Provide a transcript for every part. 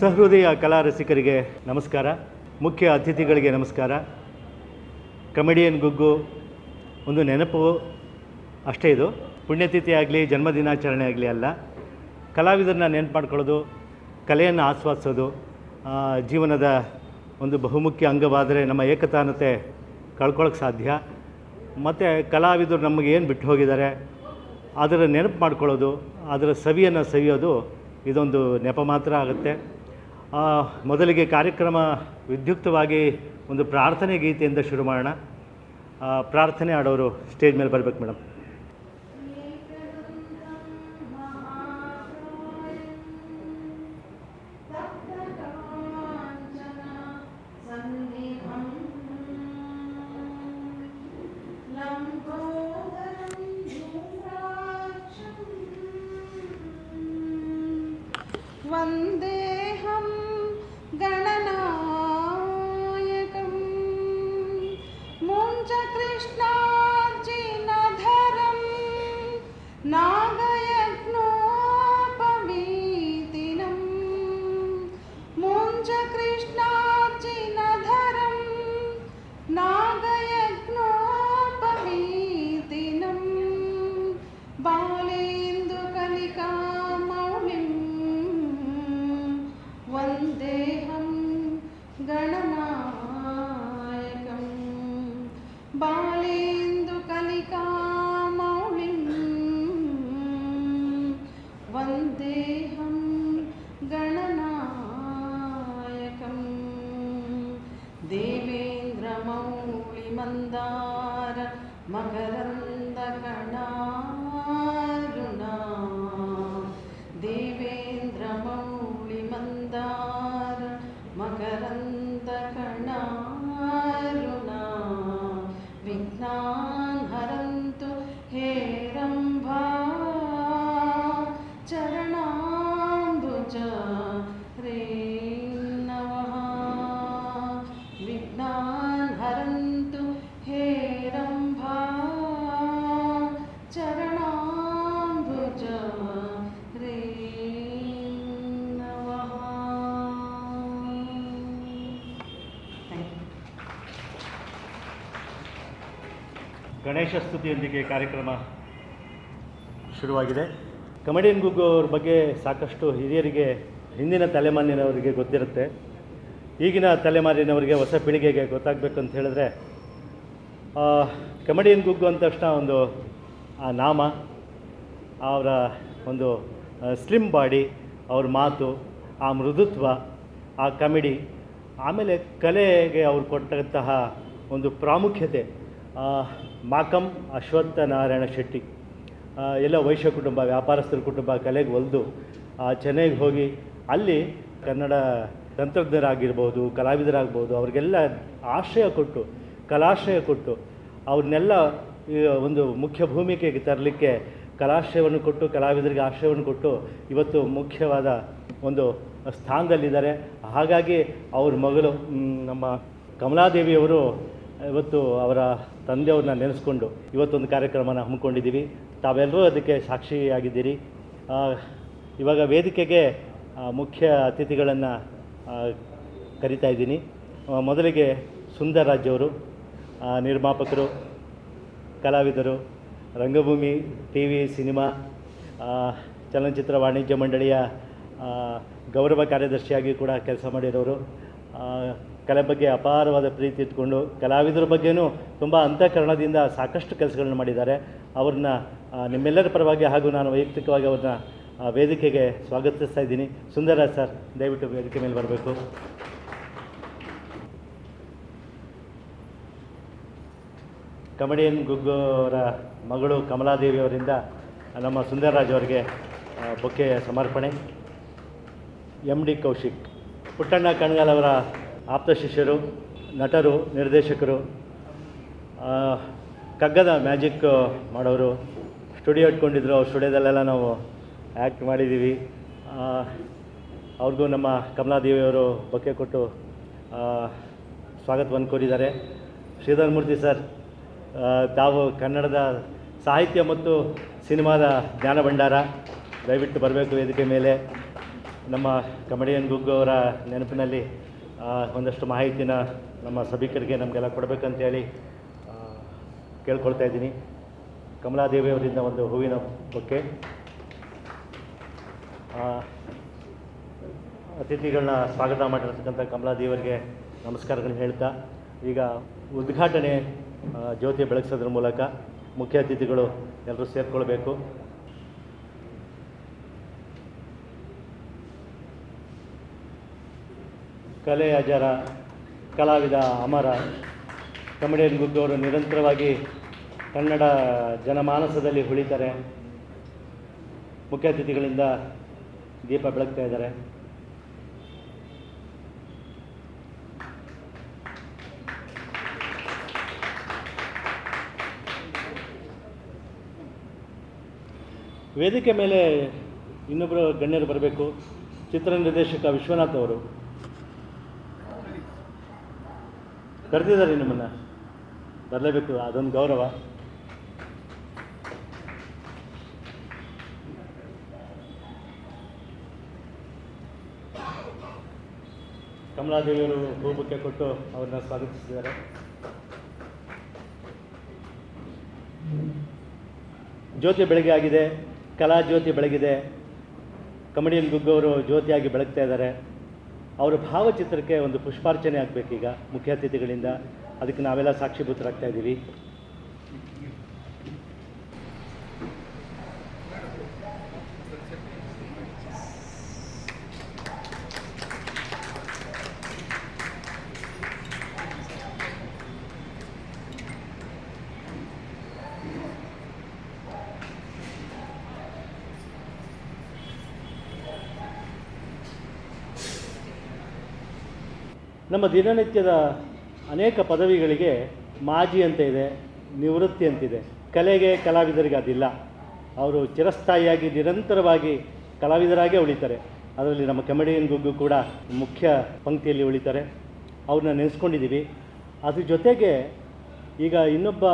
ಸಹೃದಯ ಕಲಾ ರಸಿಕರಿಗೆ ನಮಸ್ಕಾರ. ಮುಖ್ಯ ಅತಿಥಿಗಳಿಗೆ ನಮಸ್ಕಾರ. ಕಮಿಡಿಯನ್ ಗುಗ್ಗು, ಒಂದು ನೆನಪು ಅಷ್ಟೇ ಇದು. ಪುಣ್ಯತಿಥಿ ಆಗಲಿ ಜನ್ಮದಿನಾಚರಣೆ ಆಗಲಿ ಅಲ್ಲ. ಕಲಾವಿದರನ್ನ ನೆನಪು ಮಾಡ್ಕೊಳ್ಳೋದು, ಕಲೆಯನ್ನು ಆಸ್ವಾದಿಸೋದು ಜೀವನದ ಒಂದು ಬಹುಮುಖ್ಯ ಅಂಗವಾದರೆ ನಮ್ಮ ಏಕತಾನತೆ ಕಳ್ಕೊಳ್ಳೋಕ್ಕೆ ಸಾಧ್ಯ. ಮತ್ತು ಕಲಾವಿದರು ನಮಗೆ ಏನು ಬಿಟ್ಟು ಹೋಗಿದ್ದಾರೆ, ಅದರ ನೆನಪು ಮಾಡ್ಕೊಳ್ಳೋದು, ಅದರ ಸವಿಯನ್ನು ಸವಿಯೋದು ಇದೊಂದು ನೆಪ ಮಾತ್ರ ಆಗುತ್ತೆ. ಮೊದಲಿಗೆ ಕಾರ್ಯಕ್ರಮ ವಿದ್ಯುಕ್ತವಾಗಿ ಒಂದು ಪ್ರಾರ್ಥನೆ ಗೀತೆಯಿಂದ ಶುರು ಮಾಡೋಣ. ಪ್ರಾರ್ಥನೆ ಆಡೋರು ಸ್ಟೇಜ್ ಮೇಲೆ ಬರಬೇಕು ಮೇಡಮ್. ಗಣೇಶ ಸ್ತುತಿಯೊಂದಿಗೆ ಕಾರ್ಯಕ್ರಮ ಶುರುವಾಗಿದೆ. ಕಮಿಡಿಯನ್ ಗುಗ್ಗು ಅವ್ರ ಬಗ್ಗೆ ಸಾಕಷ್ಟು ಹಿರಿಯರಿಗೆ, ಹಿಂದಿನ ತಲೆಮಾರಿನವರಿಗೆ ಗೊತ್ತಿರುತ್ತೆ. ಈಗಿನ ತಲೆಮಾರಿನವರಿಗೆ ಹೊಸ ಪೀಳಿಗೆಗೆ ಗೊತ್ತಾಗಬೇಕು ಅಂತ ಹೇಳಿದ್ರೆ ಕಮಿಡಿಯನ್ ಗುಗ್ಗು ಅಂದ ತಕ್ಷಣ ಒಂದು, ಆ, ನಾಮ, ಅವರ ಒಂದು ಸ್ಲಿಮ್ ಬಾಡಿ ಅವ್ರ ಮಾತು, ಆ ಮೃದುತ್ವ, ಆ ಕಮಿಡಿ, ಆಮೇಲೆ ಕಲೆಗೆ ಅವ್ರು ಕೊಟ್ಟಂತಹ ಒಂದು ಪ್ರಾಮುಖ್ಯತೆ ಮಾಕಂ ಅಶ್ವತ್ಥ ನಾರಾಯಣ ಶೆಟ್ಟಿ ಎಲ್ಲ ವೈಶ್ಯ ಕುಟುಂಬ, ವ್ಯಾಪಾರಸ್ಥರ ಕುಟುಂಬ, ಕಲೆಗೆ ಒಲಿದು ಚೆನ್ನೈಗೆ ಹೋಗಿ ಅಲ್ಲಿ ಕನ್ನಡ ತಂತ್ರಜ್ಞರಾಗಿರ್ಬೋದು, ಕಲಾವಿದರಾಗ್ಬೋದು, ಅವ್ರಿಗೆಲ್ಲ ಆಶ್ರಯ ಕೊಟ್ಟು, ಕಲಾಶ್ರಯ ಕೊಟ್ಟು, ಅವ್ರನ್ನೆಲ್ಲ ಒಂದು ಮುಖ್ಯ ಭೂಮಿಕೆಗೆ ತರಲಿಕ್ಕೆ ಕಲಾಶ್ರಯವನ್ನು ಕೊಟ್ಟು, ಕಲಾವಿದರಿಗೆ ಆಶ್ರಯವನ್ನು ಕೊಟ್ಟು ಇವತ್ತು ಮುಖ್ಯವಾದ ಒಂದು ಸ್ಥಾನದಲ್ಲಿದ್ದಾರೆ. ಹಾಗಾಗಿ ಅವ್ರ ಮಗಳು ನಮ್ಮ ಕಮಲಾದೇವಿಯವರು ಇವತ್ತು ಅವರ ತಂದೆಯವ್ರನ್ನ ನೆನೆಸ್ಕೊಂಡು ಇವತ್ತೊಂದು ಕಾರ್ಯಕ್ರಮನ ಹಮ್ಮಿಕೊಂಡಿದ್ದೀವಿ. ತಾವೆಲ್ಲರೂ ಅದಕ್ಕೆ ಸಾಕ್ಷಿಯಾಗಿದ್ದೀರಿ. ಇವಾಗ ವೇದಿಕೆಗೆ ಮುಖ್ಯ ಅತಿಥಿಗಳನ್ನು ಕರಿತಾ ಇದ್ದೀನಿ. ಮೊದಲಿಗೆ ಸುಂದರ್ರಾಜ್ ಅವರು ನಿರ್ಮಾಪಕರು, ಕಲಾವಿದರು, ರಂಗಭೂಮಿ ಟಿ ವಿ ಸಿನಿಮಾ ಚಲನಚಿತ್ರ ವಾಣಿಜ್ಯ ಮಂಡಳಿಯ ಗೌರವ ಕಾರ್ಯದರ್ಶಿಯಾಗಿ ಕೂಡ ಕೆಲಸ ಮಾಡಿರೋರು ಕಲೆ ಬಗ್ಗೆ ಅಪಾರವಾದ ಪ್ರೀತಿ ಇಟ್ಕೊಂಡು ಕಲಾವಿದರ ಬಗ್ಗೆನೂ ತುಂಬ ಅಂತಃಕರಣದಿಂದ ಸಾಕಷ್ಟು ಕೆಲಸಗಳನ್ನು ಮಾಡಿದ್ದಾರೆ. ಅವ್ರನ್ನ ನಿಮ್ಮೆಲ್ಲರ ಪರವಾಗಿ ಹಾಗೂ ನಾನು ವೈಯಕ್ತಿಕವಾಗಿ ಅವ್ರನ್ನ ವೇದಿಕೆಗೆ ಸ್ವಾಗತಿಸ್ತಾ ಇದ್ದೀನಿ. ಸುಂದರರಾಜ್ ಸರ್, ದಯವಿಟ್ಟು ವೇದಿಕೆ ಮೇಲೆ ಬರಬೇಕು. ಕಮಿಡಿಯನ್ ಗುಗ್ಗು ಅವರ ಮಗಳು ಕಮಲಾದೇವಿ ಅವರಿಂದ ನಮ್ಮ ಸುಂದರರಾಜ್ ಅವರಿಗೆ ಬೊಕ್ಕೆ ಸಮರ್ಪಣೆ. ಎಂ ಡಿ ಕೌಶಿಕ್, ಪುಟ್ಟಣ್ಣ ಕಣ್ಗಾಲ್ ಅವರ ಆಪ್ತ ಶಿಷ್ಯರು, ನಟರು, ನಿರ್ದೇಶಕರು ಕಗ್ಗದ ಮ್ಯಾಜಿಕ್ ಮಾಡೋರು, ಸ್ಟುಡಿಯೋ ಇಟ್ಕೊಂಡಿದ್ರು, ಅವ್ರ ಸ್ಟುಡಿಯೋದಲ್ಲೆಲ್ಲ ನಾವು ಆ್ಯಕ್ಟ್ ಮಾಡಿದ್ದೀವಿ. ಅವ್ರಿಗೂ ನಮ್ಮ ಕಮಲಾದೇವಿಯವರು ಬೊಕ್ಕೆ ಕೊಟ್ಟು ಸ್ವಾಗತವನ್ನು ಕೋರಿದ್ದಾರೆ. ಶ್ರೀಧರ್ ಮೂರ್ತಿ ಸರ್ ತಾವು ಕನ್ನಡದ ಸಾಹಿತ್ಯ ಮತ್ತು ಸಿನಿಮಾದ ಜ್ಞಾನ ಭಂಡಾರ, ದಯವಿಟ್ಟು ಬರಬೇಕು ವೇದಿಕೆ ಮೇಲೆ. ನಮ್ಮ ಕಮಡಿಯನ್ ಗುಗ್ಗು ಅವರ ನೆನಪಿನಲ್ಲಿ ಒಂದಷ್ಟು ಮಾಹಿತಿನ ನಮ್ಮ ಸಭಿಕರಿಗೆ ನಮಗೆಲ್ಲ ಕೊಡಬೇಕಂತೇಳಿ ಕೇಳ್ಕೊಳ್ತಾ ಇದ್ದೀನಿ. ಕಮಲಾದೇವಿ ಅವರಿಂದ ಒಂದು ಹೂವಿನ ಬಗ್ಗೆ ಅತಿಥಿಗಳನ್ನ ಸ್ವಾಗತ ಮಾಡಿರ್ತಕ್ಕಂಥ ಕಮಲಾದೇವರಿಗೆ ನಮಸ್ಕಾರಗಳನ್ನ ಹೇಳ್ತಾ, ಈಗ ಉದ್ಘಾಟನೆ ಜ್ಯೋತಿ ಬೆಳಗಿಸೋದ್ರ ಮೂಲಕ ಮುಖ್ಯ ಅತಿಥಿಗಳು ಎಲ್ಲರೂ ಸೇರಿಕೊಳ್ಬೇಕು. ಕಲೆ ಅಜರ, ಕಲಾವಿದ ಅಮರ, ಕಮಡಿಯನ್ ಗುದ್ದವರು ನಿರಂತರವಾಗಿ ಕನ್ನಡ ಜನಮಾನಸದಲ್ಲಿ ಉಳಿತಾರೆ. ಮುಖ್ಯ ಅತಿಥಿಗಳಿಂದ ದೀಪ ಬೆಳಗ್ತಾ ಇದ್ದಾರೆ. ವೇದಿಕೆ ಮೇಲೆ ಇನ್ನೊಬ್ಬರು ಗಣ್ಯರು ಬರಬೇಕು. ಚಿತ್ರ ನಿರ್ದೇಶಕ ವಿಶ್ವನಾಥ್ ಅವರು. ಕರೆದಿದ್ದಾರೆ ನಿಮ್ಮನ್ನು. ಬರಲೇಬೇಕು, ಅದೊಂದು ಗೌರವ. ಕಮಲಾದೇವಿಯವರು ಹೂಬುಕ್ಕೆ ಕೊಟ್ಟು ಅವ್ರನ್ನ ಸ್ವಾಗತಿಸಿದ್ದಾರೆ. ಜ್ಯೋತಿ ಬೆಳಗ್ಗೆ ಆಗಿದೆ, ಕಲಾ ಜ್ಯೋತಿ ಬೆಳಗಿದೆ. ಕಮಡಿಯನ್ ಗುಗ್ಗವರು ಜ್ಯೋತಿಯಾಗಿ ಬೆಳಗ್ತಾ ಇದ್ದಾರೆ. ಅವರ ಭಾವಚಿತ್ರಕ್ಕೆ ಒಂದು ಪುಷ್ಪಾರ್ಚನೆ ಆಗಬೇಕೀಗ ಮುಖ್ಯ ಅತಿಥಿಗಳಿಂದ. ಅದಕ್ಕೆ ನಾವೆಲ್ಲ ಸಾಕ್ಷಿಭೂತರಾಗ್ತಾ ಇದ್ದೀವಿ. ನಮ್ಮ ದಿನನಿತ್ಯದ ಅನೇಕ ಪದವಿಗಳಿಗೆ ಮಾಜಿ ಅಂತ ಇದೆ, ನಿವೃತ್ತಿ ಅಂತಿದೆ ಕಲೆಗೆ ಕಲಾವಿದರಿಗೆ ಅದಿಲ್ಲ. ಅವರು ಚಿರಸ್ಥಾಯಿಯಾಗಿ ನಿರಂತರವಾಗಿ ಕಲಾವಿದರಾಗೇ ಉಳಿತಾರೆ. ಅದರಲ್ಲಿ ನಮ್ಮ ಕಮೆಡಿಯನ್ ಗುಗ್ಗು ಕೂಡ ಮುಖ್ಯ ಪಂಕ್ತಿಯಲ್ಲಿ ಉಳಿತಾರೆ. ಅವ್ರನ್ನ ನೆನೆಸ್ಕೊಂಡಿದ್ದೀವಿ. ಅದ್ರ ಜೊತೆಗೆ ಈಗ ಇನ್ನೊಬ್ಬ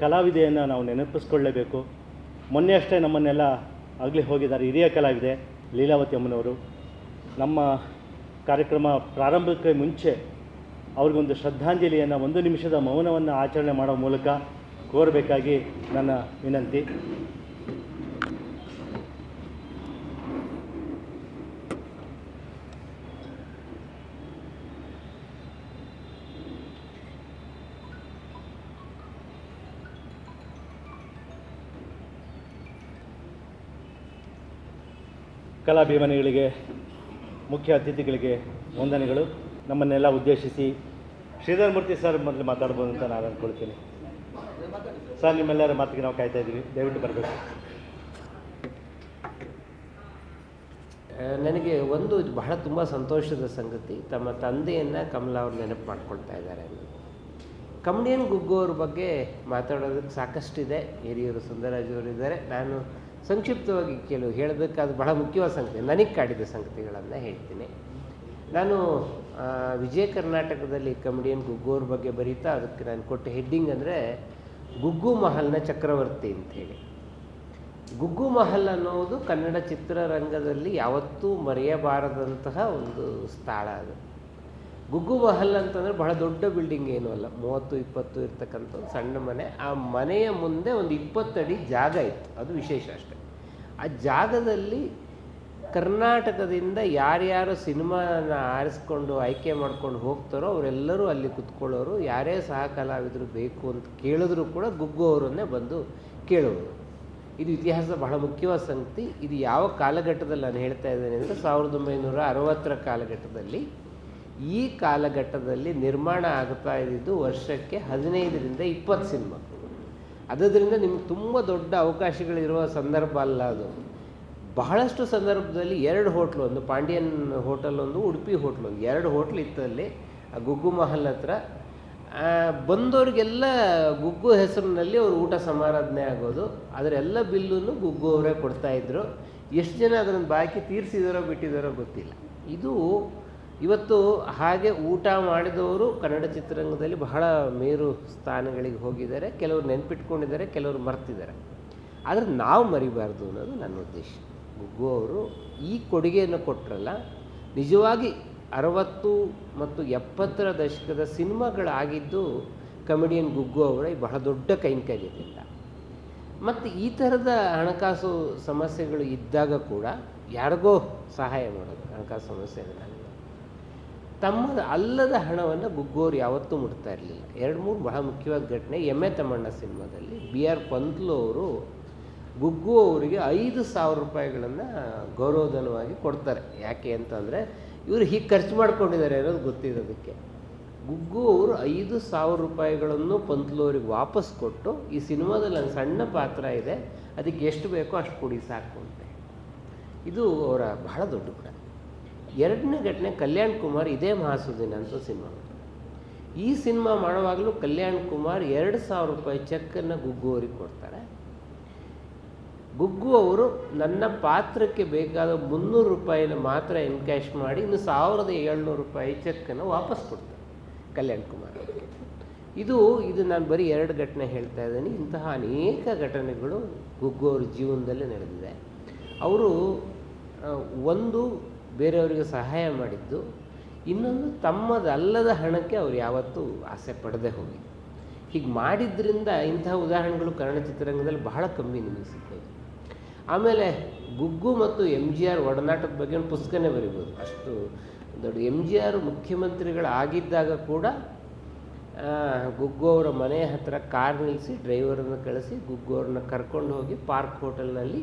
ಕಲಾವಿದೆಯನ್ನು ನಾವು ನೆನಪಿಸ್ಕೊಳ್ಳೇಬೇಕು. ಮೊನ್ನೆ ಅಷ್ಟೇ ನಮ್ಮನ್ನೆಲ್ಲ ಆಗಲಿ ಹೋಗಿದ್ದಾರೆ ಹಿರಿಯ ಕಲಾವಿದೆ ಲೀಲಾವತಿ ಅಮ್ಮನವರು. ನಮ್ಮ ಕಾರ್ಯಕ್ರಮ ಪ್ರಾರಂಭಕ್ಕೆ ಮುಂಚೆ ಅವ್ರಿಗೊಂದು ಶ್ರದ್ಧಾಂಜಲಿಯನ್ನು ಒಂದು ನಿಮಿಷದ ಮೌನವನ್ನು ಆಚರಣೆ ಮಾಡೋ ಮೂಲಕ ಕೋರಬೇಕಾಗಿ ನನ್ನ ವಿನಂತಿ. ಕಲಾಭಿಮಾನಿಗಳಿಗೆ ಮುಖ್ಯ ಅತಿಥಿಗಳಿಗೆ ವಂದನೆಗಳು. ನಮ್ಮನ್ನೆಲ್ಲ ಉದ್ದೇಶಿಸಿ ಶ್ರೀಧರ್ ಮೂರ್ತಿ ಸರ್ ಮೊದಲು ಮಾತಾಡ್ಬೋದು ಅಂತ ನಾನು ಅಂದ್ಕೊಳ್ತೀನಿ ಸರ್, ನಿಮ್ಮೆಲ್ಲರ ಮಾತಿಗೆ ನಾವು ಕಾಯ್ತಾ ಇದ್ದೀವಿ. ದಯವಿಟ್ಟು ಬರಬೇಕು. ನನಗೆ ಒಂದು ಇದು ಬಹಳ ತುಂಬ ಸಂತೋಷದ ಸಂಗತಿ. ತಮ್ಮ ತಂದೆಯನ್ನು ಕಮಲಾ ಅವ್ರು ನೆನಪು ಮಾಡ್ಕೊಳ್ತಾ ಇದ್ದಾರೆ ಕಮಡಿಯನ್ ಗುಗ್ಗು ಅವ್ರ ಬಗ್ಗೆ ಮಾತಾಡೋದಕ್ಕೆ ಸಾಕಷ್ಟಿದೆ. ಹಿರಿಯರು ಸುಂದರಾಜವರು ಇದ್ದಾರೆ ನಾನು ಸಂಕ್ಷಿಪ್ತವಾಗಿ ಕೆಲವು ಹೇಳಬೇಕಾದ ಬಹಳ ಮುಖ್ಯವಾದ ಸಂಗತಿ, ನನಗೆ ಕಾಡಿದ ಸಂಗತಿಗಳನ್ನು ಹೇಳ್ತೀನಿ. ನಾನು ವಿಜಯ ಕರ್ನಾಟಕದಲ್ಲಿ ಕಮಿಡಿಯನ್ ಗುಗ್ಗು ಅವ್ರ ಬಗ್ಗೆ ಬರೀತಾ ಅದಕ್ಕೆ ನಾನು ಕೊಟ್ಟ ಹೆಡ್ಡಿಂಗ್ ಅಂದರೆ ಗುಗ್ಗು ಮಹಲ್ನ ಚಕ್ರವರ್ತಿ ಅಂತೇಳಿ ಗುಗ್ಗು ಮಹಲ್ ಅನ್ನೋದು ಕನ್ನಡ ಚಿತ್ರರಂಗದಲ್ಲಿ ಯಾವತ್ತೂ ಮರೆಯಬಾರದಂತಹ ಒಂದು ಸ್ಥಳ ಅದು. ಗುಗ್ಗು ಮಹಲ್ ಅಂತಂದರೆ ಬಹಳ ದೊಡ್ಡ ಬಿಲ್ಡಿಂಗ್ ಏನೂ ಅಲ್ಲ. ಮೂವತ್ತು, ಇಪ್ಪತ್ತು ಇರ್ತಕ್ಕಂಥ ಒಂದು ಸಣ್ಣ ಮನೆ. ಆ ಮನೆಯ ಮುಂದೆ ಒಂದು ಇಪ್ಪತ್ತಡಿ ಜಾಗ ಇತ್ತು. ಅದು ವಿಶೇಷ ಅಷ್ಟೆ. ಆ ಜಾಗದಲ್ಲಿ ಕರ್ನಾಟಕದಿಂದ ಯಾರ್ಯಾರು ಸಿನಿಮಾನ ಆರಿಸ್ಕೊಂಡು ಆಯ್ಕೆ ಮಾಡ್ಕೊಂಡು ಹೋಗ್ತಾರೋ ಅವರೆಲ್ಲರೂ ಅಲ್ಲಿ ಕುತ್ಕೊಳ್ಳೋರು, ಯಾರೇ ಸಹ ಕಲಾವಿದರು ಬೇಕು ಅಂತ ಕೇಳಿದ್ರು ಕೂಡ ಗುಗ್ಗು ಅವರನ್ನೇ ಬಂದು ಕೇಳೋರು. ಇದು ಇತಿಹಾಸದ ಬಹಳ ಮುಖ್ಯವಾದ ಸಂಗತಿ. ಇದು ಯಾವ ಕಾಲಘಟ್ಟದಲ್ಲಿ ನಾನು ಹೇಳ್ತಾ ಇದ್ದೇನೆ ಅಂದರೆ ಸಾವಿರದ ಒಂಬೈನೂರ ಅರವತ್ತರ ಕಾಲಘಟ್ಟದಲ್ಲಿ. ಈ ಕಾಲಘಟ್ಟದಲ್ಲಿ ನಿರ್ಮಾಣ ಆಗ್ತಾ ಇದ್ದಿದ್ದು ವರ್ಷಕ್ಕೆ ಹದಿನೈದರಿಂದ ಇಪ್ಪತ್ತು ಸಿನಿಮಾ ಅದರಿಂದ ನಿಮ್ಗೆ ತುಂಬ ದೊಡ್ಡ ಅವಕಾಶಗಳಿರುವ ಸಂದರ್ಭ ಅಲ್ಲ ಅದು. ಬಹಳಷ್ಟು ಸಂದರ್ಭದಲ್ಲಿ ಎರಡು ಹೋಟ್ಲು ಒಂದು ಪಾಂಡಿಯನ್ ಹೋಟೆಲ್ ಒಂದು ಉಡುಪಿ ಹೋಟ್ಲ್ ಒಂದು ಎರಡು ಹೋಟ್ಲ್ ಇತ್ತು ಅಲ್ಲಿ ಆ ಗುಗ್ಗು ಮಹಲ್ ಹತ್ರ. ಆ, ಬಂದವ್ರಿಗೆಲ್ಲ ಗುಗ್ಗು ಹೆಸರಿನಲ್ಲಿ ಅವ್ರು ಊಟ ಸಮಾರಾಧನೆ ಆಗೋದು. ಅದರ ಎಲ್ಲ ಬಿಲ್ಲನ್ನು ಗುಗ್ಗು ಅವರೇ ಕೊಡ್ತಾಯಿದ್ರು ಎಷ್ಟು ಜನ ಅದನ್ನು ಬಾಕಿ ತೀರಿಸಿದಾರೋ ಬಿಟ್ಟಿದಾರೋ ಗೊತ್ತಿಲ್ಲ. ಇದು ಇವತ್ತು ಹಾಗೆ ಊಟ ಮಾಡಿದವರು ಕನ್ನಡ ಚಿತ್ರರಂಗದಲ್ಲಿ ಬಹಳ ಮೇರು ಸ್ಥಾನಗಳಿಗೆ ಹೋಗಿದ್ದಾರೆ, ಕೆಲವರು ನೆನ್ಪಿಟ್ಕೊಂಡಿದ್ದಾರೆ, ಕೆಲವರು ಮರ್ತಿದ್ದಾರೆ. ಆದರೆ ನಾವು ಮರಿಬಾರ್ದು ಅನ್ನೋದು ನನ್ನ ಉದ್ದೇಶ. ಗುಗ್ಗು ಅವರು ಈ ಕೊಡುಗೆಯನ್ನು ಕೊಟ್ಟರಲ್ಲ ನಿಜವಾಗಿ ಅರವತ್ತು ಮತ್ತು ಎಪ್ಪತ್ತರ ದಶಕದ ಸಿನಿಮಾಗಳಾಗಿದ್ದು ಕಮಿಡಿಯನ್ ಗುಗ್ಗು ಅವರ ಬಹಳ ದೊಡ್ಡ ಕೈಂಕರ್ಯದಿಂದ. ಮತ್ತು ಈ ಥರದ ಹಣಕಾಸು ಸಮಸ್ಯೆಗಳು ಇದ್ದಾಗ ಕೂಡ ಯಾರಿಗೋ ಸಹಾಯ ಮಾಡೋದು ಹಣಕಾಸು ಸಮಸ್ಯೆಗಳಾಗ ತಮ್ಮದ ಅಲ್ಲದ ಹಣವನ್ನು ಗುಗ್ಗೋರು ಯಾವತ್ತೂ ಮುಟ್ತಾ ಇರಲಿಲ್ಲ. ಎರಡು ಮೂರು ಬಹಳ ಮುಖ್ಯವಾದ ಘಟನೆ ಎಮ್ಮೆ ತಮ್ಮಣ್ಣ ಸಿನಿಮಾದಲ್ಲಿ ಬಿ ಆರ್ ಪಂತ್ಲು ಅವರು ಗುಗ್ಗು ಅವರಿಗೆ ಐದು ಸಾವಿರ ರೂಪಾಯಿಗಳನ್ನು ಗೌರವಧನವಾಗಿ ಕೊಡ್ತಾರೆ. ಯಾಕೆ ಅಂತಂದರೆ ಇವರು ಹೀಗೆ ಖರ್ಚು ಮಾಡ್ಕೊಂಡಿದ್ದಾರೆ ಅನ್ನೋದು ಗೊತ್ತಿರೋದಕ್ಕೆ. ಗುಗ್ಗು ಅವರು ಐದು ಸಾವಿರ ರೂಪಾಯಿಗಳನ್ನು ಪಂತ್ಲು ಅವ್ರಿಗೆ ವಾಪಸ್ ಕೊಟ್ಟು ಈ ಸಿನಿಮಾದಲ್ಲಿ ಒಂದು ಸಣ್ಣ ಪಾತ್ರ ಇದೆ, ಅದಕ್ಕೆ ಎಷ್ಟು ಬೇಕೋ ಅಷ್ಟು ಕೊಡಿ ಸಾಕು ಅಂತ ಇದು ಅವರ ಬಹಳ ದೊಡ್ಡ ಗುಣ. ಎರಡನೇ ಘಟನೆ ಕಲ್ಯಾಣ್ ಕುಮಾರ್ ಇದೇ ಮಹಾಸುದಿನ ಅಂತ ಸಿನಿಮಾ. ಈ ಸಿನಿಮಾ ಮಾಡುವಾಗಲೂ ಕಲ್ಯಾಣ್ ಕುಮಾರ್ ಎರಡು ಸಾವಿರ ರೂಪಾಯಿ ಚೆಕ್ಕನ್ನು ಗುಗ್ಗು ಅವರಿಗೆ ಕೊಡ್ತಾರೆ. ಗುಗ್ಗು ಅವರು ನನ್ನ ಪಾತ್ರಕ್ಕೆ ಬೇಕಾದ ಮುನ್ನೂರು ರೂಪಾಯಿನ ಮಾತ್ರ ಎನ್ಕ್ಯಾಶ್ ಮಾಡಿ ಇನ್ನು ಸಾವಿರದ ಏಳ್ನೂರು ರೂಪಾಯಿ ಚೆಕ್ಕನ್ನು ವಾಪಸ್ ಕೊಡ್ತಾರೆ ಕಲ್ಯಾಣ್ ಕುಮಾರ್ ಅವರಿಗೆ. ಇದು ಇದು ನಾನು ಬರೀ ಎರಡು ಘಟನೆ ಹೇಳ್ತಾ ಇದ್ದೀನಿ. ಇಂತಹ ಅನೇಕ ಘಟನೆಗಳು ಗುಗ್ಗು ಅವ್ರ ಜೀವನದಲ್ಲಿ ನಡೆದಿದೆ. ಅವರು ಒಂದು ಬೇರೆಯವರಿಗೆ ಸಹಾಯ ಮಾಡಿದ್ದು, ಇನ್ನೊಂದು ತಮ್ಮದಲ್ಲದ ಹಣಕ್ಕೆ ಅವ್ರು ಯಾವತ್ತೂ ಆಸೆ ಪಡದೆ ಹೋಗಿ ಹೀಗೆ ಮಾಡಿದ್ರಿಂದ ಇಂತಹ ಉದಾಹರಣೆಗಳು ಕನ್ನಡ ಚಿತ್ರರಂಗದಲ್ಲಿ ಬಹಳ ಕಮ್ಮಿ ನಿಮಗೆ ಸಿಗ್ಬೋದು. ಆಮೇಲೆ ಗುಗ್ಗು ಮತ್ತು ಎಂ ಜಿ ಆರ್ ಒಡನಾಟದ ಬಗ್ಗೆ ಒಂದು ಪುಸ್ತಕನೇ ಬರಿಬೋದು. ಅಷ್ಟು ದೊಡ್ಡ ಎಂ ಜಿ ಆರ್ ಮುಖ್ಯಮಂತ್ರಿಗಳಾಗಿದ್ದಾಗ ಕೂಡ ಗುಗ್ಗು ಅವರ ಮನೆ ಹತ್ತಿರ ಕಾರ್ ನಿಲ್ಲಿಸಿ ಡ್ರೈವರನ್ನು ಕಳಿಸಿ ಗುಗ್ಗು ಅವ್ರನ್ನ ಕರ್ಕೊಂಡು ಹೋಗಿ ಪಾರ್ಕ್ ಹೋಟೆಲ್ನಲ್ಲಿ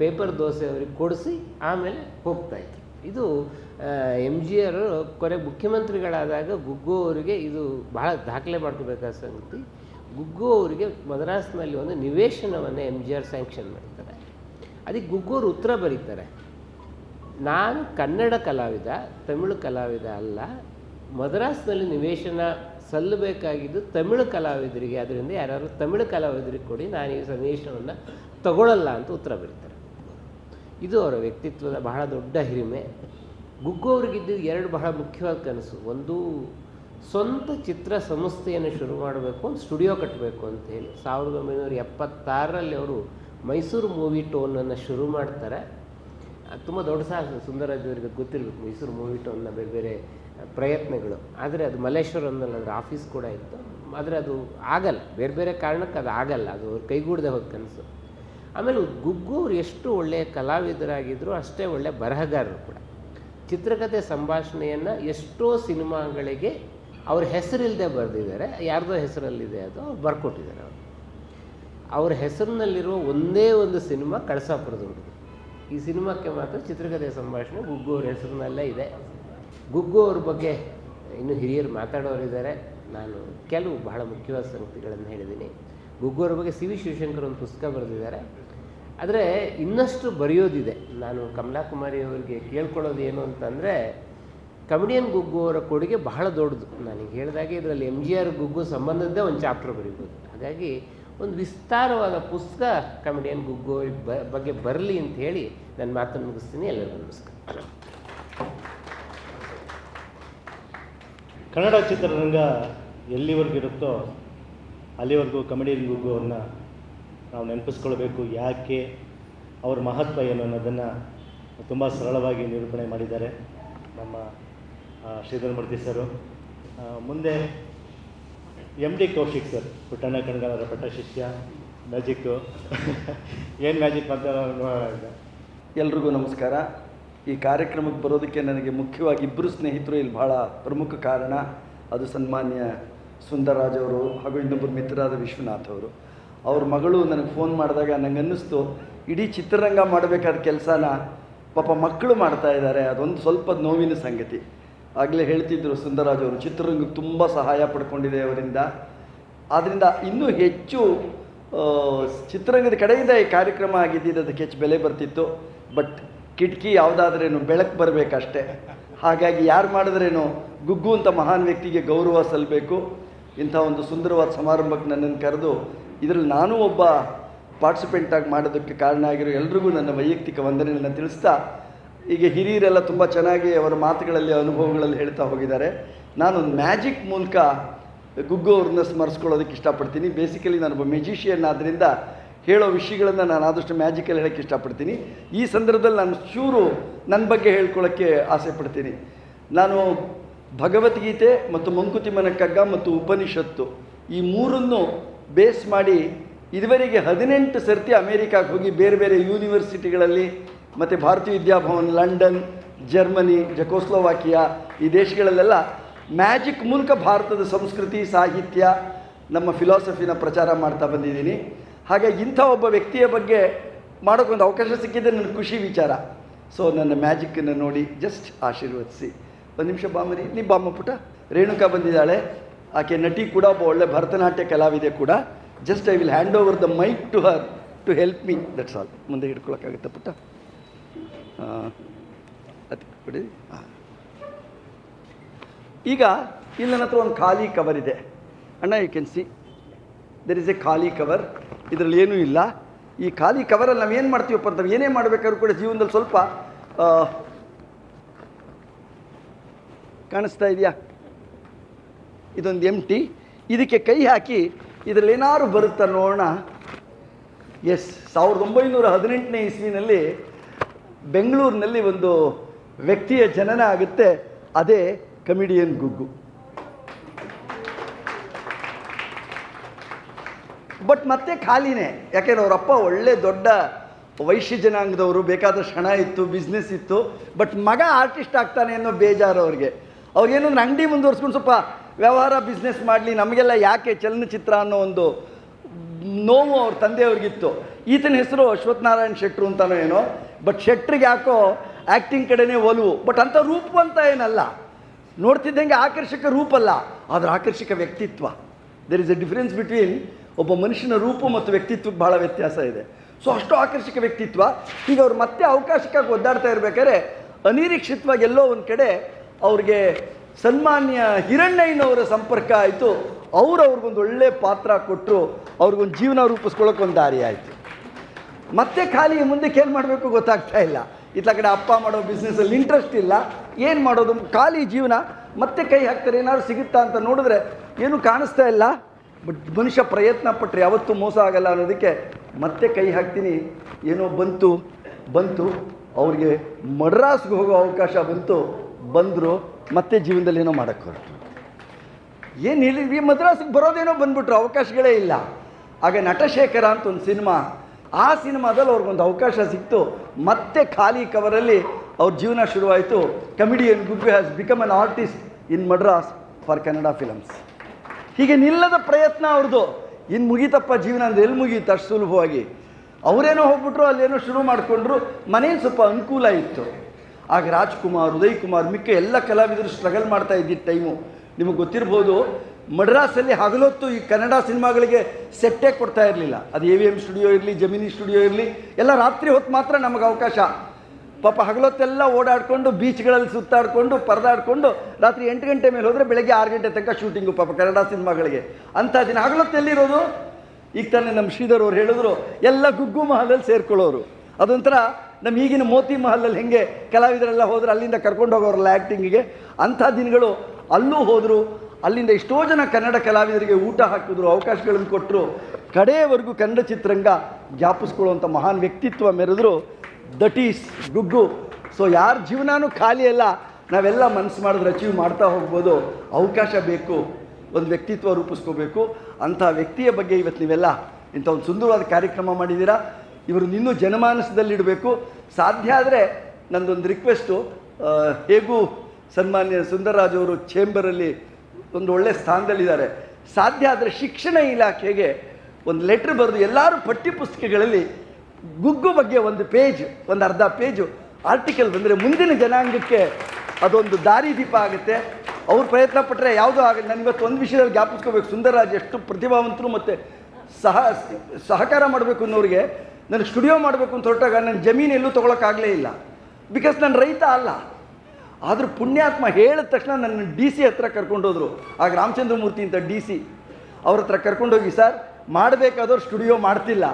ಪೇಪರ್ ದೋಸೆ ಅವ್ರಿಗೆ ಕೊಡಿಸಿ ಆಮೇಲೆ ಹೋಗ್ತಾಯಿತ್ತು ಇದು ಎಂ ಜಿ ಆರ್ ಕೊನೆ ಮುಖ್ಯಮಂತ್ರಿಗಳಾದಾಗ ಗುಗ್ಗು ಅವರಿಗೆ ಇದು ಬಹಳ ದಾಖಲೆ ಮಾಡ್ಕೋಬೇಕಾದ ಸಂಗತಿ. ಗುಗ್ಗು ಅವರಿಗೆ ಮದ್ರಾಸ್ನಲ್ಲಿ ಒಂದು ನಿವೇಶನವನ್ನು ಎಂ ಜಿ ಆರ್ ಸ್ಯಾಂಕ್ಷನ್ ಮಾಡ್ತಾರೆ. ಅದಕ್ಕೆ ಗುಗ್ಗು ಅವರು ಉತ್ತರ ಬರೀತಾರೆ. ನಾನು ಕನ್ನಡ ಕಲಾವಿದ, ತಮಿಳು ಕಲಾವಿದ ಅಲ್ಲ, ಮದ್ರಾಸ್ನಲ್ಲಿ ನಿವೇಶನ ಸಲ್ಲಬೇಕಾಗಿದ್ದು ತಮಿಳು ಕಲಾವಿದರಿಗೆ. ಅದರಿಂದ ಯಾರು ತಮಿಳು ಕಲಾವಿದರಿಗೆ ಕೊಡಿ ನಾನು ಈ ಸನ್ನಿವೇಶವನ್ನು ತಗೊಳ್ಳಲ್ಲ ಅಂತ ಉತ್ತರ ಬರೀತಾರೆ. ಇದು ಅವರ ವ್ಯಕ್ತಿತ್ವದ ಬಹಳ ದೊಡ್ಡ ಹಿರಿಮೆ. ಗುಗ್ಗು ಅವ್ರಿಗಿದ್ದು ಎರಡು ಬಹಳ ಮುಖ್ಯವಾದ ಕನಸು. ಒಂದು, ಸ್ವಂತ ಚಿತ್ರ ಸಂಸ್ಥೆಯನ್ನು ಶುರು ಮಾಡಬೇಕು ಒಂದು ಸ್ಟುಡಿಯೋ ಕಟ್ಟಬೇಕು ಅಂತ ಹೇಳಿ. ಸಾವಿರದ ಒಂಬೈನೂರ ಎಪ್ಪತ್ತಾರರಲ್ಲಿ ಅವರು ಮೈಸೂರು ಮೂವಿ ಟೋನನ್ನು ಶುರು ಮಾಡ್ತಾರೆ. ತುಂಬ ದೊಡ್ಡ ಸಾಹಸ. ಸುಂದರ ಅವರಿಗೆ ಗೊತ್ತಿರಬೇಕು ಮೈಸೂರು ಮೂವಿ ಟೋನ್ನ ಬೇರೆ ಬೇರೆ ಪ್ರಯತ್ನಗಳು. ಆದರೆ ಅದು ಮಲ್ಲೇಶ್ವರಂನಲ್ಲಿ ಅದರ ಆಫೀಸ್ ಕೂಡ ಇತ್ತು. ಆದರೆ ಅದು ಆಗಲ್ಲ. ಬೇರೆ ಬೇರೆ ಕಾರಣಕ್ಕೆ ಅದು ಆಗಲ್ಲ. ಅದು ಅವ್ರು ಕೈಗೂಡದೆ ಹೋದ ಕನಸು. ಆಮೇಲೆ ಗುಗ್ಗು ಅವ್ರು ಎಷ್ಟು ಒಳ್ಳೆಯ ಕಲಾವಿದರಾಗಿದ್ದರು ಅಷ್ಟೇ ಒಳ್ಳೆಯ ಬರಹಗಾರರು ಕೂಡ. ಚಿತ್ರಕಥೆ ಸಂಭಾಷಣೆಯನ್ನು ಎಷ್ಟೋ ಸಿನಿಮಾಗಳಿಗೆ ಅವ್ರ ಹೆಸರಿಲ್ಲದೆ ಬರೆದಿದ್ದಾರೆ. ಯಾರ್ದೋ ಹೆಸರಲ್ಲಿದೆ ಅದು ಅವ್ರು ಬರ್ಕೊಟ್ಟಿದ್ದಾರೆ ಅವರು. ಅವ್ರ ಹೆಸರಿನಲ್ಲಿರುವ ಒಂದೇ ಒಂದು ಸಿನಿಮಾ ಕಳಸಾಪುರದ ಹುಡುಗ ಈ ಸಿನಿಮಾಕ್ಕೆ ಮಾತ್ರ ಚಿತ್ರಕಥೆ ಸಂಭಾಷಣೆ ಗುಗ್ಗು ಅವ್ರ ಹೆಸರಿನಲ್ಲೇ ಇದೆ. ಗುಗ್ಗು ಅವ್ರ ಬಗ್ಗೆ ಇನ್ನೂ ಹಿರಿಯರು ಮಾತಾಡೋರಿದ್ದಾರೆ. ನಾನು ಕೆಲವು ಬಹಳ ಮುಖ್ಯವಾದ ಸಂಗತಿಗಳನ್ನು ಹೇಳಿದ್ದೀನಿ. ಗುಗ್ಗು ಅವ್ರ ಬಗ್ಗೆ ಸಿ ವಿ ಶಿವಶಂಕರ್ ಒಂದು ಪುಸ್ತಕ ಬರೆದಿದ್ದಾರೆ. ಆದರೆ ಇನ್ನಷ್ಟು ಬರೆಯೋದಿದೆ. ನಾನು ಕಮಲಾ ಕುಮಾರಿ ಅವರಿಗೆ ಕೇಳ್ಕೊಳ್ಳೋದು ಏನು ಅಂತಂದರೆ, ಕಮಿಡಿಯನ್ ಗುಗ್ಗು ಅವರ ಕೊಡುಗೆ ಬಹಳ ದೊಡ್ಡದು. ನನಗೆ ಹೇಳಿದಾಗೆ ಇದರಲ್ಲಿ ಎಂ ಜಿ ಆರ್ ಗುಗ್ಗು ಸಂಬಂಧದ್ದೇ ಒಂದು ಚಾಪ್ಟರ್ ಬರೀಬೋದು. ಹಾಗಾಗಿ ಒಂದು ವಿಸ್ತಾರವಾದ ಪುಸ್ತಕ ಕಮಿಡಿಯನ್ ಗುಗ್ಗು ಬಗ್ಗೆ ಬರಲಿ ಅಂತ ಹೇಳಿ ನನ್ನ ಮಾತನ್ನು ಮುಗಿಸ್ತೀನಿ. ಎಲ್ಲರಿಗೂ ನಮಸ್ಕಾರ. ಕನ್ನಡ ಚಿತ್ರರಂಗ ಎಲ್ಲಿವರೆಗೂ ಇರುತ್ತೋ ಅಲ್ಲಿವರೆಗೂ ಕಮಿಡಿ ಗುಗ್ಗು ಅವ್ರನ್ನ ನಾವು ನೆನಪಿಸ್ಕೊಳ್ಬೇಕು. ಯಾಕೆ ಅವ್ರ ಮಹತ್ವ ಏನು ಅನ್ನೋದನ್ನು ತುಂಬ ಸರಳವಾಗಿ ನಿರೂಪಣೆ ಮಾಡಿದ್ದಾರೆ ನಮ್ಮ ಶ್ರೀಧರಮೂರ್ತಿ ಶ್ರೀಧರ್ ಮೂರ್ತಿ ಸರು ಮುಂದೆ M D Kaushik sir, Puttanna ಕಣ್ಗಾಲರ ಪಟ್ಟ ಶಿಷ್ಯ ಮ್ಯಾಜಿಕ್ಕು ಏನು ಮ್ಯಾಜಿಕ್ ಅಂತ ನೋಡೋಣ ಎಲ್ರಿಗೂ ನಮಸ್ಕಾರ. ಈ ಕಾರ್ಯಕ್ರಮಕ್ಕೆ ಬರೋದಕ್ಕೆ ನನಗೆ ಮುಖ್ಯವಾಗಿ ಇಬ್ಬರು ಸ್ನೇಹಿತರು ಇಲ್ಲಿ ಬಹಳ ಪ್ರಮುಖ ಕಾರಣ ಅದು ಸನ್ಮಾನ್ಯ ಸುಂದರರಾಜ್ ಅವರು ಹಾಗೂ ಇನ್ನೊಬ್ಬರು ಮಿತ್ರರಾದ ವಿಶ್ವನಾಥ್ ಅವರು. ಅವ್ರ ಮಗಳು ನನಗೆ ಫೋನ್ ಮಾಡಿದಾಗ ನನಗೆ ಅನ್ನಿಸ್ತು, ಇಡೀ ಚಿತ್ರರಂಗ ಮಾಡಬೇಕಾದ ಕೆಲಸನ ಪಾಪ ಮಕ್ಕಳು ಮಾಡ್ತಾ ಇದ್ದಾರೆ, ಅದೊಂದು ಸ್ವಲ್ಪ ನೋವಿನ ಸಂಗತಿ. ಆಗಲೇ ಹೇಳ್ತಿದ್ರು ಸುಂದರರಾಜ್ ಅವರು, ಚಿತ್ರರಂಗಕ್ಕೆ ತುಂಬ ಸಹಾಯ ಪಡ್ಕೊಂಡಿದೆ ಅವರಿಂದ. ಆದ್ದರಿಂದ ಇನ್ನೂ ಹೆಚ್ಚು ಚಿತ್ರರಂಗದ ಕಡೆಯಿಂದ ಈ ಕಾರ್ಯಕ್ರಮ ಆಗಿದ್ದಿದ್ದು ಅದಕ್ಕೆ ಹೆಚ್ಚು ಬೆಲೆ ಬರ್ತಿತ್ತು. ಬಟ್ ಕಿಟಕಿ ಯಾವುದಾದ್ರೇನು ಬೆಳಕು ಬರಬೇಕಷ್ಟೇ. ಹಾಗಾಗಿ ಯಾರು ಮಾಡಿದ್ರೇನು ಗುಗ್ಗು ಅಂತ ಮಹಾನ್ ವ್ಯಕ್ತಿಗೆ ಗೌರವ ಸಲ್ಲಬೇಕು ಇಂಥ ಒಂದು ಸುಂದರವಾದ ಸಮಾರಂಭಕ್ಕೆ ನನ್ನನ್ನು ಕರೆದು ಇದರಲ್ಲಿ ನಾನೂ ಒಬ್ಬ ಪಾರ್ಟಿಸಿಪೆಂಟ್ ಆಗಿ ಮಾಡೋದಕ್ಕೆ ಕಾರಣ ಆಗಿರೋ ಎಲ್ರಿಗೂ ನನ್ನ ವೈಯಕ್ತಿಕ ವಂದನೆಯನ್ನು ತಿಳಿಸ್ತಾ ಈಗ ಹಿರಿಯರೆಲ್ಲ ತುಂಬ ಚೆನ್ನಾಗಿ ಅವರ ಮಾತುಗಳಲ್ಲಿ, ಅನುಭವಗಳಲ್ಲಿ ಹೇಳ್ತಾ ಹೋಗಿದ್ದಾರೆ. ನಾನೊಂದು ಮ್ಯಾಜಿಕ್ ಮೂಲಕ ಗುಗ್ಗು ಅವ್ರನ್ನ ಸ್ಮರಿಸ್ಕೊಳ್ಳೋದಕ್ಕೆ ಇಷ್ಟಪಡ್ತೀನಿ. ಬೇಸಿಕಲಿ ನಾನೊಬ್ಬ ಮೆಜಿಷಿಯನ್ ಆದ್ದರಿಂದ ಹೇಳೋ ವಿಷಯಗಳನ್ನು ನಾನು ಆದಷ್ಟು ಮ್ಯಾಜಿಕಲ್ಲಿ ಹೇಳೋಕ್ಕೆ ಇಷ್ಟಪಡ್ತೀನಿ. ಈ ಸಂದರ್ಭದಲ್ಲಿ ನಾನು ಚೂರು ನನ್ನ ಬಗ್ಗೆ ಹೇಳ್ಕೊಳ್ಳೋಕ್ಕೆ ಆಸೆ ಪಡ್ತೀನಿ. ನಾನು ಭಗವದ್ಗೀತೆ ಮತ್ತು ಮಂಕುತಿಮ್ಮನ ಕಗ್ಗ ಮತ್ತು ಉಪನಿಷತ್ತು ಈ ಮೂರನ್ನು ಬೇಸ್ ಮಾಡಿ ಇದುವರೆಗೆ ಹದಿನೆಂಟು ಸರ್ತಿ ಅಮೇರಿಕಾಗೆ ಹೋಗಿ ಬೇರೆ ಬೇರೆ ಯೂನಿವರ್ಸಿಟಿಗಳಲ್ಲಿ ಮತ್ತು ಭಾರತೀಯ ವಿದ್ಯಾಭವನ್, ಲಂಡನ್, ಜರ್ಮನಿ, ಜಕೋಸ್ಲೋವಾಕಿಯಾ ಈ ದೇಶಗಳಲ್ಲೆಲ್ಲ ಮ್ಯಾಜಿಕ್ ಮೂಲಕ ಭಾರತದ ಸಂಸ್ಕೃತಿ, ಸಾಹಿತ್ಯ, ನಮ್ಮ ಫಿಲಾಸಫಿನ ಪ್ರಚಾರ ಮಾಡ್ತಾ ಬಂದಿದ್ದೀನಿ. ಹಾಗಾಗಿ ಇಂಥ ಒಬ್ಬ ವ್ಯಕ್ತಿಯ ಬಗ್ಗೆ ಮಾಡೋಕ್ಕೊಂದು ಅವಕಾಶ ಸಿಕ್ಕಿದ್ದೆ ನನ್ನ ಖುಷಿ ವಿಚಾರ. ಸೊ ನನ್ನ ಮ್ಯಾಜಿಕ್ಕನ್ನು ನೋಡಿ ಜಸ್ಟ್ ಆಶೀರ್ವದಿಸಿ. ಒಂದು ನಿಮಿಷ ಬಾಮರಿ ನೀ ಬಾಮ್ಮ ಪುಟ. ರೇಣುಕಾ ಬಂದಿದ್ದಾಳೆ. ಆಕೆ ನಟಿ ಕೂಡ, ಒಬ್ಬ ಒಳ್ಳೆ ಭರತನಾಟ್ಯ ಕಲಾವಿದೆ ಕೂಡ. Just I will hand over the mic to her to help me that's all ಮುಂದೆ ಹಿಡ್ಕೊಳಕ್ಕಾಗುತ್ತೆ ಪುಟ್ಟ ಬಿಡಿ ಈಗ ಇಲ್ಲಿ ನನ್ನ ಹತ್ರ ಒಂದು ಖಾಲಿ ಕವರ್ ಇದೆ. ಅಣ್ಣ you can see there is a ಖಾಲಿ ಕವರ್ ಇದರಲ್ಲಿ ಏನೂ ಇಲ್ಲ. ಈ ಖಾಲಿ ಕವರಲ್ಲಿ ನಾವು ಏನು ಮಾಡ್ತೀವಪ್ಪ ಅಂತ ಏನೇ ಮಾಡಬೇಕಾದ್ರೂ ಕೂಡ ಜೀವನದಲ್ಲಿ ಸ್ವಲ್ಪ ಕಾಣಿಸ್ತಾ ಇದೆಯಾ? ಇದೊಂದು ಎಂ ಟಿ ಇದಕ್ಕೆ ಕೈ ಹಾಕಿ ಇದರಲ್ಲಿ ಏನಾದ್ರು ಬರುತ್ತಾ ನೋಡೋಣ. ಎಸ್ ಸಾವಿರದ ಒಂಬೈನೂರ ಹದಿನೆಂಟನೇ ಇಸ್ವಿನಲ್ಲಿ ಬೆಂಗಳೂರಿನಲ್ಲಿ ಒಂದು ವ್ಯಕ್ತಿಯ ಜನನ ಆಗುತ್ತೆ. ಅದೇ ಕಮಿಡಿಯನ್ ಗುಗ್ಗು. ಬಟ್ ಮತ್ತೆ ಖಾಲಿನೇ. ಯಾಕೆಂದ್ರೆ ಅವರಪ್ಪ ಒಳ್ಳೆ ದೊಡ್ಡ ವೈಶ್ಯ ಜನಾಂಗದವರು ಬೇಕಾದಷ್ಟು ಹಣ ಇತ್ತು ಬಿಸ್ನೆಸ್ ಇತ್ತು ಬಟ್ ಮಗ ಆರ್ಟಿಸ್ಟ್ ಆಗ್ತಾನೆ ಅನ್ನೋ ಬೇಜಾರು ಅವ್ರಿಗೆ. ಅವ್ರಿಗೇನು ಅಂಗಡಿ ಮುಂದುವರ್ಸ್ಕೊಂಡು ಸ್ವಲ್ಪ ವ್ಯವಹಾರ ಬಿಸ್ನೆಸ್ ಮಾಡಲಿ, ನಮಗೆಲ್ಲ ಯಾಕೆ ಚಲನಚಿತ್ರ ಅನ್ನೋ ಒಂದು ನೋವು ಅವ್ರ ತಂದೆಯವ್ರಿಗಿತ್ತು. ಈತನ ಹೆಸರು ಅಶ್ವತ್ಥನಾರಾಯಣ ಶೆಟ್ರು ಅಂತಾನೋ ಏನೋ ಬಟ್ ಶೆಟ್ರಿಗೆ ಯಾಕೋ ಆ್ಯಕ್ಟಿಂಗ್ ಕಡೆನೇ ಒಲವು. ಬಟ್ ಅಂಥ ರೂಪವಂತ ಏನಲ್ಲ. ನೋಡ್ತಿದ್ದಂಗೆ ಆಕರ್ಷಕ ರೂಪಲ್ಲ. ಆದ್ರೆ ಆಕರ್ಷಕ ವ್ಯಕ್ತಿತ್ವ. There is a difference between ಒಬ್ಬ ಮನುಷ್ಯನ ರೂಪ ಮತ್ತು ವ್ಯಕ್ತಿತ್ವಕ್ಕೆ ಬಹಳ ವ್ಯತ್ಯಾಸ ಇದೆ. ಸೊ ಅಷ್ಟು ಆಕರ್ಷಕ ವ್ಯಕ್ತಿತ್ವ. ಈಗ ಅವ್ರು ಮತ್ತೆ ಅವಕಾಶಕ್ಕಾಗಿ ಒದ್ದಾಡ್ತಾ ಇರಬೇಕಾದ್ರೆ, ಅನಿರೀಕ್ಷಿತವಾಗಿ ಎಲ್ಲೋ ಒಂದು ಕಡೆ ಅವ್ರಿಗೆ ಸನ್ಮಾನ್ಯ ಹಿರಣ್ಣಯ್ಯನವರ ಸಂಪರ್ಕ ಆಯಿತು. ಅವರು ಅವ್ರಿಗೊಂದು ಒಳ್ಳೆ ಪಾತ್ರ ಕೊಟ್ಟರು ಅವ್ರಿಗೊಂದು ಜೀವನ ರೂಪಿಸ್ಕೊಳ್ಳೋಕೆ ಒಂದು ದಾರಿ ಆಯಿತು. ಮತ್ತೆ ಖಾಲಿ ಮುಂದಕ್ಕೆ ಏನು ಮಾಡಬೇಕು ಗೊತ್ತಾಗ್ತಾ ಇಲ್ಲ. ಇತ್ತ ಕಡೆ ಅಪ್ಪ ಮಾಡೋ ಬಿಸ್ನೆಸ್ಸಲ್ಲಿ ಇಂಟ್ರೆಸ್ಟ್ ಇಲ್ಲ. ಏನು ಮಾಡೋದು? ಖಾಲಿ ಜೀವನ. ಮತ್ತೆ ಕೈ ಹಾಕ್ತಾರೆ, ಏನಾದ್ರು ಸಿಗುತ್ತಾ ಅಂತ ನೋಡಿದ್ರೆ ಏನು ಕಾಣಿಸ್ತಾ ಇಲ್ಲ. ಮನುಷ್ಯ ಪ್ರಯತ್ನ ಪಟ್ಟರೆ ಯಾವತ್ತೂ ಮೋಸ ಆಗಲ್ಲ ಅನ್ನೋದಕ್ಕೆ ಮತ್ತೆ ಕೈ ಹಾಕ್ತೀನಿ. ಏನೋ ಬಂತು ಬಂತು. ಅವ್ರಿಗೆ ಮಡ್ರಾಸ್ಗೆ ಹೋಗೋ ಅವಕಾಶ ಬಂತು. ಬಂದರು, ಮತ್ತೆ ಜೀವನದಲ್ಲಿ ಏನೋ ಮಾಡೋಕ್ಕೆ ಹೊರಟು ಏನು ಹೇಳಿದ್ವಿ ಮದ್ರಾಸ್ಗೆ ಬರೋದೇನೋ ಬಂದ್ಬಿಟ್ರು, ಅವಕಾಶಗಳೇ ಇಲ್ಲ. ಆಗ ನಟಶೇಖರ ಅಂತ ಒಂದು ಸಿನಿಮಾ, ಆ ಸಿನಿಮಾದಲ್ಲಿ ಅವ್ರಿಗೊಂದು ಅವಕಾಶ ಸಿಕ್ತು. ಮತ್ತೆ ಖಾಲಿ ಕವರಲ್ಲಿ ಅವ್ರ ಜೀವನ ಶುರುವಾಯಿತು. Comedian Gubbi has become an artist in Madras for Kannada films ಹೀಗೆ ನಿಲ್ಲದ ಪ್ರಯತ್ನ ಅವ್ರದ್ದು ಇನ್ನು ಮುಗೀತಪ್ಪ ಜೀವನ ಅಂದರೆ ಎಲ್ಲಿ ಮುಗೀತು ಅಷ್ಟು ಸುಲಭವಾಗಿ? ಅವರೇನೋ ಹೋಗ್ಬಿಟ್ರು, ಅಲ್ಲೇನೋ ಶುರು ಮಾಡಿಕೊಂಡ್ರು, ಮನೇಲಿ ಸ್ವಲ್ಪ ಅನುಕೂಲ ಇತ್ತು. ಆಗ ರಾಜ್ಕುಮಾರ್ ಉದಯ್ ಕುಮಾರ್ ಮಿಕ್ಕ ಎಲ್ಲ ಕಲಾವಿದರು ಸ್ಟ್ರಗಲ್ ಮಾಡ್ತಾ ಇದ್ದಿದ್ದ ಟೈಮು ನಿಮಗೆ ಗೊತ್ತಿರ್ಬೋದು ಮಡ್ರಾಸಲ್ಲಿ ಹಗಲೊತ್ತು ಈ ಕನ್ನಡ ಸಿನಿಮಾಗಳಿಗೆ ಸೆಟ್ಟೇ ಕೊಡ್ತಾ ಇರಲಿಲ್ಲ. ಅದು ಎ ವಿ ಎಂ ಸ್ಟುಡಿಯೋ ಇರಲಿ ಜಮಿನಿ ಸ್ಟುಡಿಯೋ ಇರಲಿ, ಎಲ್ಲ ರಾತ್ರಿ ಹೊತ್ತು ಮಾತ್ರ ನಮಗೆ ಅವಕಾಶ. ಪಾಪ ಹಗಲೊತ್ತೆಲ್ಲ ಓಡಾಡಿಕೊಂಡು ಬೀಚ್ಗಳಲ್ಲಿ ಸುತ್ತಾಡಿಕೊಂಡು ಪರದಾಡಿಕೊಂಡು ರಾತ್ರಿ ಎಂಟು ಗಂಟೆ ಮೇಲೆ ಹೋದರೆ ಬೆಳಗ್ಗೆ ಆರು ಗಂಟೆ ತನಕ ಶೂಟಿಂಗು ಪಾಪ ಕನ್ನಡ ಸಿನಿಮಾಗಳಿಗೆ. ಅಂಥ ದಿನ ಹಗಲೊತ್ತೆಲ್ಲಿರೋದು? ಈಗ ತಾನೇ ನಮ್ಮ ಶ್ರೀಧರ್ ಅವ್ರು ಹೇಳಿದ್ರು, ಎಲ್ಲ ಗುಗ್ಗು ಮಹಲಲ್ಲಿ ಸೇರ್ಕೊಳ್ಳೋರು. ಅದೊಂಥರ ನಮ್ಮ ಈಗಿನ ಮೋತಿ ಮಹಲಲ್ಲಿ ಹೆಂಗೆ ಕಲಾವಿದರೆಲ್ಲ ಹೋದ್ರೆ ಅಲ್ಲಿಂದ ಕರ್ಕೊಂಡು ಹೋಗೋರಲ್ಲ ಆ್ಯಕ್ಟಿಂಗಿಗೆ ಅಂಥ ದಿನಗಳು ಅಲ್ಲೂ ಹೋದರು, ಅಲ್ಲಿಂದ ಎಷ್ಟೋ ಜನ ಕನ್ನಡ ಕಲಾವಿದರಿಗೆ ಊಟ ಹಾಕಿದ್ರು, ಅವಕಾಶಗಳನ್ನು ಕೊಟ್ಟರು ಕಡೆಯವರೆಗೂ ಕನ್ನಡ ಚಿತ್ರರಂಗ ಜ್ಞಾಪಿಸ್ಕೊಳ್ಳುವಂಥ ಮಹಾನ್ ವ್ಯಕ್ತಿತ್ವ ಮೆರೆದ್ರು. ದಟ್ ಈಸ್ ಗುಗ್ಗು ಸೊ ಯಾರ ಜೀವನನೂ ಖಾಲಿ ಅಲ್ಲ, ನಾವೆಲ್ಲ ಮನಸ್ಸು ಮಾಡಿದ್ರೆ ಅಚೀವ್ ಮಾಡ್ತಾ ಹೋಗ್ಬೋದು. ಅವಕಾಶ ಬೇಕು, ಒಂದು ವ್ಯಕ್ತಿತ್ವ ರೂಪಿಸ್ಕೋಬೇಕು. ಅಂಥ ವ್ಯಕ್ತಿಯ ಬಗ್ಗೆ ಇವತ್ತು ನೀವೆಲ್ಲ ಇಂಥ ಒಂದು ಸುಂದರವಾದ ಕಾರ್ಯಕ್ರಮ ಮಾಡಿದ್ದೀರಾ? ಇವರು ಇನ್ನೂ ಜನಮಾನಸದಲ್ಲಿಡಬೇಕು ಸಾಧ್ಯ ಆದರೆ ನಂದೊಂದು ರಿಕ್ವೆಸ್ಟು ಹೇಗೂ ಸನ್ಮಾನ್ಯ ಸುಂದರರಾಜ್ ಅವರು ಚೇಂಬರಲ್ಲಿ ಒಂದು ಒಳ್ಳೆಯ ಸ್ಥಾನದಲ್ಲಿದ್ದಾರೆ. ಸಾಧ್ಯ ಆದರೆ ಶಿಕ್ಷಣ ಇಲಾಖೆಗೆ ಒಂದು ಲೆಟ್ರ್ ಬರೆದು ಎಲ್ಲರೂ ಪಠ್ಯಪುಸ್ತಕಗಳಲ್ಲಿ ಗುಗ್ಗು ಬಗ್ಗೆ ಒಂದು ಪೇಜ್ ಒಂದು ಅರ್ಧ ಪೇಜು ಆರ್ಟಿಕಲ್ ಬಂದರೆ ಮುಂದಿನ ಜನಾಂಗಕ್ಕೆ ಅದೊಂದು ದಾರಿ ದೀಪ ಆಗುತ್ತೆ. ಅವ್ರು ಪ್ರಯತ್ನ ಪಟ್ಟರೆ ಯಾವುದೂ ಆಗ ನನಗಿವತ್ತು ಒಂದು ವಿಷಯದಲ್ಲಿ ಜ್ಞಾಪಿಸ್ಕೋಬೇಕು. ಸುಂದರರಾಜ್ ಎಷ್ಟು ಪ್ರತಿಭಾವಂತರು ಮತ್ತು ಸಹ, ಸಹಕಾರ ಮಾಡಬೇಕು ಅನ್ನೋರಿಗೆ ನನಗೆ ಸ್ಟುಡಿಯೋ ಮಾಡಬೇಕು ಅಂತ ಹೊರಟಾಗ ನನ್ನ ಜಮೀನು ಎಲ್ಲೂ ತೊಗೊಳಕ್ಕಾಗಲೇ ಇಲ್ಲ. ಬಿಕಾಸ್ ನಾನು ರೈತ ಅಲ್ಲ. ಆದರೂ ಪುಣ್ಯಾತ್ಮ ಹೇಳಿದ ತಕ್ಷಣ ನನ್ನ ಡಿ ಸಿ ಹತ್ರ ಕರ್ಕೊಂಡೋದ್ರು ಆಗ ರಾಮಚಂದ್ರಮೂರ್ತಿ ಅಂತ ಡಿ ಸಿ ಅವ್ರ ಹತ್ರ ಕರ್ಕೊಂಡೋಗಿ ಸರ್, ಮಾಡಬೇಕಾದವ್ರು ಸ್ಟುಡಿಯೋ ಮಾಡ್ತಿಲ್ಲ.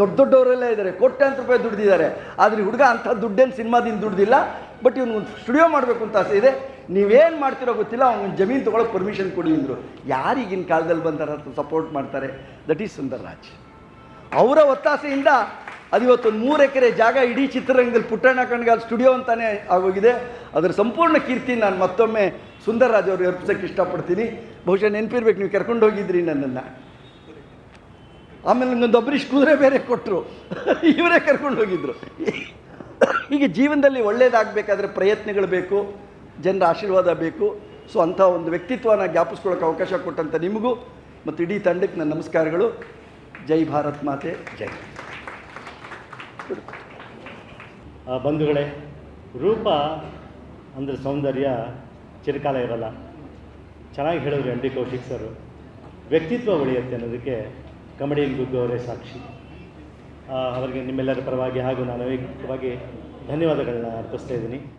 ದೊಡ್ಡ ದೊಡ್ಡವರೆಲ್ಲ ಇದ್ದಾರೆ, ಕೋಟ್ಯಾಂತರ ರೂಪಾಯಿ ದುಡ್ದಿದ್ದಾರೆ. ಆದರೆ ಹುಡುಗ ಅಂಥ ದುಡ್ಡೇನು ಸಿನಿಮಾದಿಂದ ದುಡ್ದಿಲ್ಲ ಬಟ್ ಇವನು ಒಂದು ಸ್ಟುಡಿಯೋ ಮಾಡಬೇಕು ಅಂತ ಆಸೆ ಇದೆ. ನೀವೇನು ಮಾಡ್ತಿರೋ ಗೊತ್ತಿಲ್ಲ, ಅವ್ನ ಜಮೀನು ತೊಗೊಳಕ್ಕೆ ಪರ್ಮಿಷನ್ ಕೊಡಿ ಅಂದರು. ಯಾರಿಗಿನ ಕಾಲದಲ್ಲಿ ಬಂದಾರ ಸಪೋರ್ಟ್ ಮಾಡ್ತಾರೆ? ದಟ್ ಈಸ್ ಸುಂದರ್ ರಾಜ್ ಅವರ ಒತ್ತಾಸೆಯಿಂದ ಅದು ಇವತ್ತೊಂದು ಮೂರು ಎಕರೆ ಜಾಗ ಇಡೀ ಚಿತ್ರರಂಗದಲ್ಲಿ ಪುಟ್ಟಣ್ಣ ಕಣ್ಗಾಲ್ ಸ್ಟುಡಿಯೋ ಅಂತಾನೆ ಆಗೋಗಿದೆ. ಅದರ ಸಂಪೂರ್ಣ ಕೀರ್ತಿ ನಾನು ಮತ್ತೊಮ್ಮೆ ಸುಂದರ್ ರಾಜ್ ಅವರು ಅರ್ಪಿಸೋಕ್ಕೆ ಇಷ್ಟಪಡ್ತೀನಿ. ಬಹುಶಃ ನೆನಪಿರ್ಬೇಕು, ನೀವು ಕರ್ಕೊಂಡು ಹೋಗಿದ್ರಿ ನನ್ನನ್ನು. ಆಮೇಲೆ ನಂಗೊಂದು ಒಬ್ಬರಿಷ್ ಕುದುರೆ ಬೇರೆ ಕೊಟ್ಟರು ಇವರೇ ಕರ್ಕೊಂಡು ಹೋಗಿದ್ರು. ಹೀಗೆ ಜೀವನದಲ್ಲಿ ಒಳ್ಳೇದಾಗಬೇಕಾದ್ರೆ ಪ್ರಯತ್ನಗಳು ಬೇಕು, ಜನರ ಆಶೀರ್ವಾದ ಬೇಕು. ಸೊ ಅಂಥ ಒಂದು ವ್ಯಕ್ತಿತ್ವನ ಜ್ಞಾಪಿಸ್ಕೊಳ್ಳೋಕೆ ಅವಕಾಶ ಕೊಟ್ಟಂಥ ನಿಮಗೂ ಮತ್ತು ಇಡೀ ತಂಡಕ್ಕೆ ನನ್ನ ನಮಸ್ಕಾರಗಳು. ಜೈ ಭಾರತ್ ಮಾತೆ, ಜೈ. ಬಂಧುಗಳೇ, ರೂಪ ಅಂದರೆ ಸೌಂದರ್ಯ ಚಿರಕಾಲ ಇರಲ್ಲ. ಚೆನ್ನಾಗಿ ಹೇಳಿದ್ರು ಎಂ ಡಿ ಕೌಶಿಕ್ ಸರ್. ವ್ಯಕ್ತಿತ್ವ ಉಳಿಯುತ್ತೆ ಅನ್ನೋದಕ್ಕೆ ಕಮಡಿಯನ್ ಗುಗ್ಗು ಅವರೇ ಸಾಕ್ಷಿ. ಅವರಿಗೆ ನಿಮ್ಮೆಲ್ಲರ ಪರವಾಗಿ ಹಾಗೂ ನಾನು ವೈಯಕ್ತಿಕವಾಗಿ ಧನ್ಯವಾದಗಳನ್ನ ಅರ್ಪಿಸ್ತಾ ಇದ್ದೀನಿ.